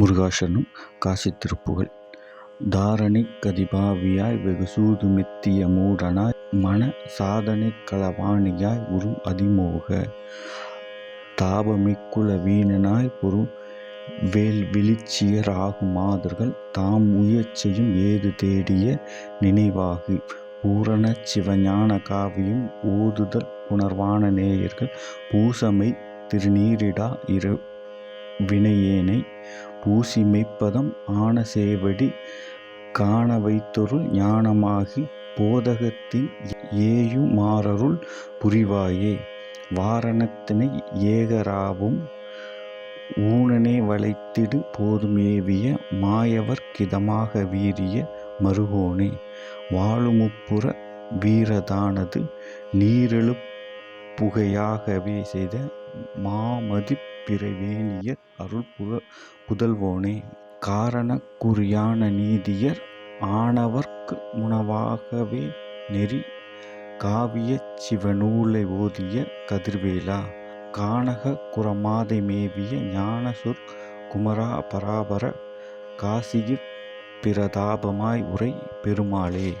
முருகாசனும் காசி திருப்புகள். தாரணி கதிபாவியாய் வெகு சூதுமித்திய மூடனாய் மன சாதனைக் களவாணியாய் உரு அதிமோக. தாபமிக்குல வீணனாய் பொரு வேல்விழிச்சியர் ஆகும் மாதர்கள் தாம் முயற்சியும் ஏது தேடிய நினைவாகி. பூரணச் சிவஞான காவியம் ஓதுதல் உணர்வான நேயர்கள் திருநீரிடா இரு வினையேனை பூசி மெய்ப்பதம் ஆன சேவடி காணவைத்தொருள் ஞானமாகி போதகத்தின் ஏயுமாறருள் புரிவாயே. வாரணத்தினை ஏகராவும் ஊனனே வளைத்திடு போதுமேவிய மேவிய கிதமாக வீரிய மருகோனே. வாழுமுப்புற வீரதானது நீறெழுப் புகையாகவே செய்த மாமதிப் பிறவேனியர் அருள் புதல்வோனே. காரண குறியான நீதியர் ஆனவர்க்கு முனவாகவே நெறி. காவியச் சிவநூலை ஓதிய கதிர்வேலா. கானக குரமாதை மேவிய ஞானசுர் குமரா பராபர. காசியிற் பிரதாபமாய் உரை பெருமாளே.